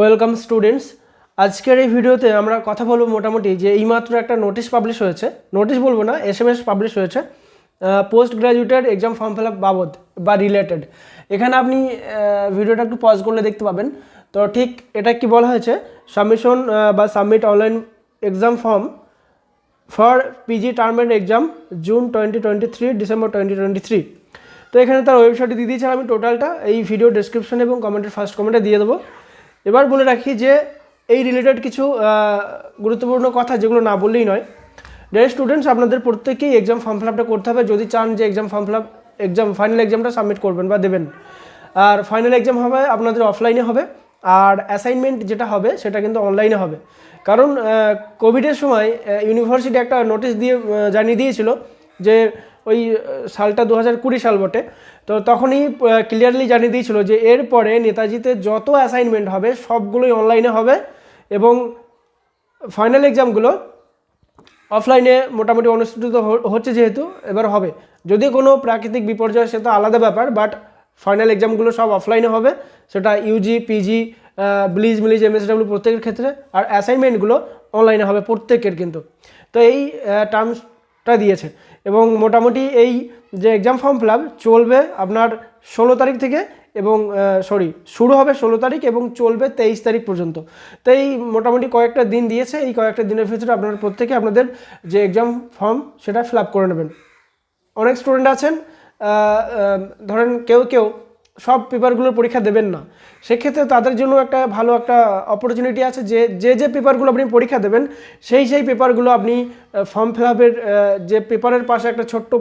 Welcome students আজকের এই ভিডিওতে আমরা কথা বলব মোটামুটি যে এইমাত্র একটা নোটিশ পাবলিশ হয়েছে। নোটিশ বলব না এস এম এস পাবলিশ হয়েছে। পোস্ট গ্র্যাজুয়েটের এক্সাম ফর্ম ফিল আপ বাবদ বা রিলেটেড এখানে আপনি ভিডিওটা একটু পজ করলে দেখতে পাবেন। তো ঠিক এটা কি বলা হয়েছে? সাবমিশন বা submit online exam form for PG term exam June twenty twenty three December twenty twenty three তো এখানে তার ওয়েবসাইটে দিয়ে দিয়েছে। আমি টোটালটা এই ভিডিও ডেসক্রিপশন এবং কমেন্টের ফার্স্ট কমেন্টে দিয়ে দেবো। এবার বলে রাখি যে এই রিলেটেড কিছু গুরুত্বপূর্ণ কথা যেগুলো না বললেই নয়। ডিয়ার স্টুডেন্টস আপনাদের প্রত্যেকেই এক্সাম ফর্ম ফিল আপটা করতে হবে। যদি চান যে exam form fill up exam final এক্সামটা সাবমিট করবেন বা দেবেন। আর ফাইনাল এক্সাম হবে, আপনাদের অফলাইনে হবে। আর অ্যাসাইনমেন্ট যেটা হবে, সেটা কিন্তু অনলাইনে হবে। কারণ কোভিডের সময় ইউনিভার্সিটি একটা নোটিশ দিয়ে জানিয়ে দিয়েছিল যে ওই সালটা দু হাজার কুড়ি সাল বটে। তো তখনই ক্লিয়ারলি জানিয়ে দিয়েছিল যে এরপরে নেতাজিতে যত অ্যাসাইনমেন্ট হবে, সবগুলোই অনলাইনে হবে এবং ফাইনাল এক্সামগুলো অফলাইনে মোটামুটি অনুষ্ঠিত হচ্ছে যেহেতু, এবার হবে। যদি কোনো প্রাকৃতিক বিপর্যয় সেটা আলাদা ব্যাপার বাট ফাইনাল এক্সামগুলো সব অফলাইনে হবে। সেটা ইউজি পিজি ব্লিজ মিলিজ এমএসডাব্লিউ প্রত্যেকের ক্ষেত্রে, আর অ্যাসাইনমেন্টগুলো অনলাইনে হবে প্রত্যেকের কিন্তু। তো এই টার্মসটা দিয়েছে। এবং মোটামুটি এই যে এক্সাম ফর্ম ফিল চলবে আপনার ষোলো তারিখ থেকে এবং সরি শুরু হবে ষোলো তারিখ এবং চলবে তেইশ তারিখ পর্যন্ত। তো এই মোটামুটি কয়েকটা দিন দিয়েছে, এই কয়েকটা দিনের ভিতরে আপনারা প্রত্যেকে আপনাদের যে এক্সাম ফর্ম সেটা ফিল করে নেবেন। অনেক স্টুডেন্ট আছেন ধরেন কেউ কেউ সব পেপারগুলোর পরীক্ষা দেবেন না। সেক্ষেত্রে তাদের জন্য একটা ভালো একটা অপরচুনিটি আছে যে যে যে পেপারগুলো আপনি পরীক্ষা দেবেন, সেই সেই পেপারগুলো আপনি ফর্ম ফিল আপের যে পেপারের পাশে একটা ছোট্ট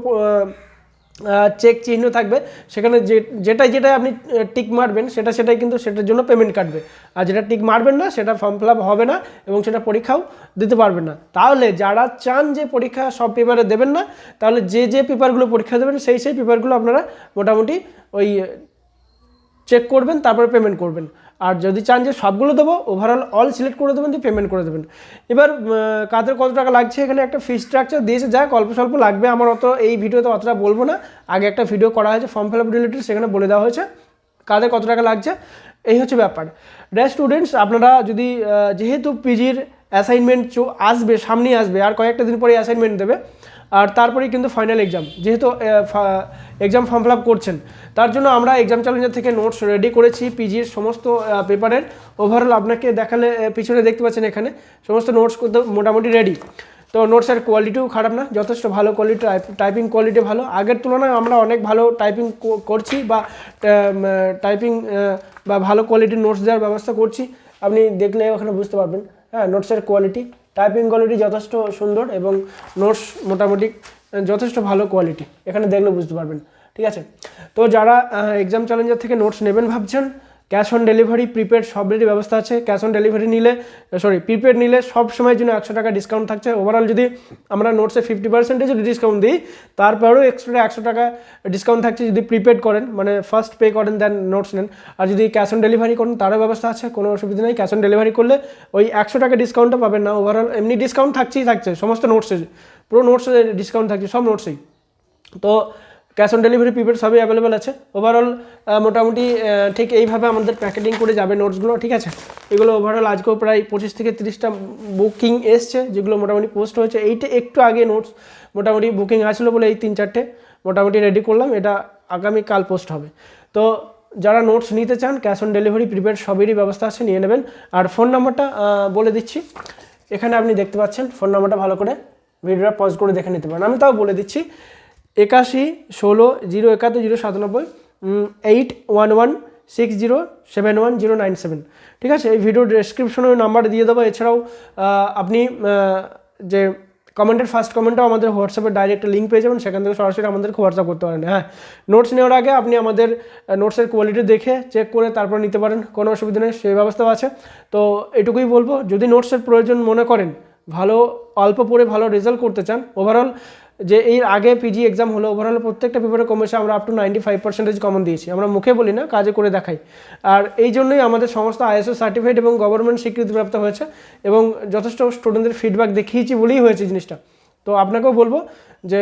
চেক চিহ্ন থাকবে, সেখানে যে, যেটাই যেটাই আপনি টিক মারবেন, সেটা, সেটাই কিন্তু সেটার জন্য পেমেন্ট কাটবে। আর যেটা টিক মারবেন না, সেটা ফর্ম ফিল হবে না এবং সেটা পরীক্ষাও দিতে পারবেন না। তাহলে যারা চান যে পরীক্ষা সব পেপারে দেবেন না, তাহলে যে যে পেপারগুলো পরীক্ষা দেবেন, সেই সেই পেপারগুলো আপনারা মোটামুটি ওই চেক করবেন, তারপরে পেমেন্ট করবেন। আর যদি চান যে সবগুলো দেবো ওভারঅল অল সিলেক্ট করে দেবেন, দিয়ে পেমেন্ট করে দেবেন। এবার কাদের কত টাকা লাগছে এখানে একটা ফি স্ট্রাকচার দিয়েছে যা অল্প স্বল্প লাগবে, আমার অত এই ভিডিওতে অতটা বলব না। আগে একটা ভিডিও করা হয়েছে ফর্ম ফিল আপ রিলেটেড সেখানে বলে দেওয়া হয়েছে। কাদের কত টাকা লাগছে? এই হচ্ছে ব্যাপার। ড্যাশ স্টুডেন্টস আপনারা যদি যেহেতু পিজির অ্যাসাইনমেন্ট আসবে, সামনেই আসবে, আর কয়েকটা দিন পরে অ্যাসাইনমেন্ট দেবে আর তারপরেই কিন্তু ফাইনাল এক্সাম যেহেতু এক্সাম ফর্ম ফিল করছেন, তার জন্য আমরা এক্সাম চ্যালেঞ্জার থেকে নোটস রেডি করেছি পিজির সমস্ত পেপারের ওভারঅল আপনাকে দেখালে পিছনে দেখতে পাচ্ছেন এখানে, সমস্ত নোটস মোটামুটি রেডি তো নোটসের কোয়ালিটিও খারাপ না, যথেষ্ট ভালো কোয়ালিটি টাইপিং কোয়ালিটি ভালো। আগের তুলনায় আমরা অনেক ভালো টাইপিং করছি বা টাইপিং বা ভালো কোয়ালিটির নোটস দেওয়ার ব্যবস্থা করছি। আপনি দেখলে ওখানে বুঝতে পারবেন। হ্যাঁ নোটসের কোয়ালিটি টাইপিং কোয়ালিটি যথেষ্ট সুন্দর এবং নোটস মোটামুটি যথেষ্ট ভালো কোয়ালিটি এখানে দেখলে বুঝতে পারবেন। ঠিক আছে? তো যারা এক্সাম চ্যালেঞ্জার থেকে নোটস নেবেন ভাবছেন ক্যাশ অন ডেলিভারি প্রিপেড সবেরই ব্যবস্থা আছে, ক্যাশ অন ডেলিভারি নিলে সরি প্রিপেড নিলে সব সময়ের জন্য একশো টাকা ডিসকাউন্ট থাকছে। ওভারঅল যদি আমরা নোটসে ফিফটি পার্সেন্টেজ যদি ডিসকাউন্ট দিই, তারপরেও এক্সট্রা একশো টাকা ডিসকাউন্ট থাকছে যদি প্রিপেড করেন মানে ফার্স্ট পে করেন দেন নোটস নেন। আর যদি ক্যাশ অন ডেলিভারি করেন, তারও ব্যবস্থা আছে, কোনো অসুবিধা নেই। ক্যাশ অন ডেলিভারি করলে ওই একশো টাকা ডিসকাউন্টটা পাবেন না। ওভারঅল এমনি ডিসকাউন্ট থাকছেই থাকছে, সমস্ত নোটসে পুরো নোটসে ডিসকাউন্ট থাকছে, সব নোটসেই তো ক্যাশ অন ডেলিভারি প্রিপেড সবই অ্যাভেলেবেল আছে। ওভারঅল মোটামুটি ঠিক এইভাবে আমাদের প্যাকেটিং করে যাবে নোটসগুলো, ঠিক আছে? এগুলো ওভারঅল আজকেও প্রায় পঁচিশ থেকে তিরিশটা বুকিং এসছে, যেগুলো মোটামুটি পোস্ট হয়েছে। এইটা একটু আগে নোটস মোটামুটি বুকিং আসলো বলে এই তিন চারটে, মোটামুটি রেডি করলাম, এটা আগামী কাল পোস্ট হবে। তো যারা নোটস নিতে চান ক্যাশ অন ডেলিভারি প্রিপেড সবেরই ব্যবস্থা আছে, নিয়ে নেবেন। আর ফোন নাম্বারটা বলে দিচ্ছি। এখানে আপনি দেখতে পাচ্ছেন ফোন নাম্বারটা ভালো করে ভিডিওটা পজ করে দেখে নিতে পারেন। আমি তাও বলে দিচ্ছি একাশি, ষোলো, জিরো, একাত্তর, জিরো, সাতানব্বই eight one one six zero seven one zero nine seven ঠিক আছে? এই ভিডিও ডেসক্রিপশনে নাম্বার দিয়ে দেবো। এছাড়াও আপনি যে কমেন্টের ফার্স্ট কমেন্টও আমাদের হোয়াটসঅ্যাপে ডাইরেক্ট লিঙ্ক পেয়ে যাবেন। সেখান থেকে সরাসরি আমাদেরকে হোয়াটসঅ্যাপ করতে পারেন। হ্যাঁ? নোটস নেওয়ার আগে আপনি আমাদের নোটসের কোয়ালিটি দেখে চেক করে তারপর নিতে পারেন। কোনো অসুবিধা নেই, সেই ব্যবস্থাও আছে। তো এটুকুই বলব, যদি নোটসের প্রয়োজন মনে করেন, ভালো, অল্প পড়ে ভালো রেজাল্ট করতে চান ওভারঅল যে এর আগে পিজি এক্সাম হলো ওভারঅল প্রত্যেকটা পেপারে কমেছে আমরা up to ninety five percentage common দিয়েছি। আমরা মুখে বলি না, কাজে করে দেখাই। আর এই জন্যই আমাদের সমস্ত আইএসও সার্টিফাইড এবং গভর্নমেন্ট স্বীকৃতিপ্রাপ্ত হয়েছে এবং যথেষ্ট স্টুডেন্টদের ফিডব্যাক দেখিয়েছি বলেই হয়েছে জিনিসটা। তো আপনাকেও বলব যে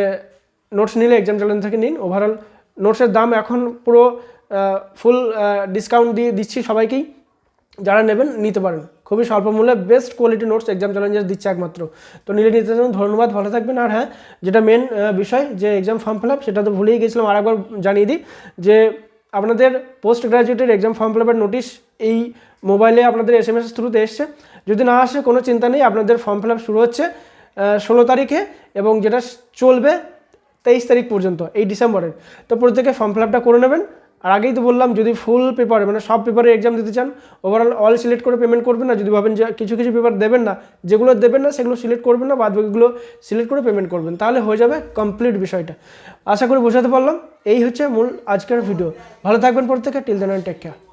নোটস নিলে এক্সাম চ্যালেঞ্জ থেকে নিন। ওভারঅল নোটসের দাম এখন পুরো ফুল ডিসকাউন্ট দিয়ে দিচ্ছি সবাইকেই। যারা নেবেন, নিতে পারেন। খুবই স্বল্প মূল্যে best quality notes exam challenger দিচ্ছে একমাত্র। তো নিলে নিতে ধন্যবাদ, ভালো থাকবেন। আর হ্যাঁ যেটা মেন বিষয়, যে এক্সাম ফর্ম ফিল আপ সেটা তো ভুলেই গেছিলাম, আরেকবার জানিয়ে দিই, যে আপনাদের পোস্ট গ্রাজুয়েটের এক্সাম ফর্ম ফিল আপের নোটিশ এই মোবাইলে আপনাদের এস এম এস থ্রুতে এসছে। যদি না আসে, কোনো চিন্তা নেই, আপনাদের ফর্ম ফিল আপ শুরু হচ্ছে ষোলো তারিখে এবং যেটা চলবে তেইশ তারিখ পর্যন্ত, এই ডিসেম্বরের তো প্রত্যেকে ফর্ম ফিল আপটা করে নেবেন। আর আগেই তো বললাম, যদি ফুল পেপারে মানে সব পেপারে এক্সাম দিতে চান ওভারঅল অল সিলেক্ট করে পেমেন্ট করবেন না। যদি ভাবেন যে কিছু কিছু পেপার দেবেন না, যেগুলো দেবেন না, সেগুলো সিলেক্ট করবেন না, বাদ বাকিগুলো সিলেক্ট করে পেমেন্ট করবেন। তাহলে হয়ে যাবে কমপ্লিট বিষয়টা। আশা করি বোঝাতে পারলাম। এই হচ্ছে মূল আজকের ভিডিও ভালো থাকবেন প্রত্যেকে। Till then take care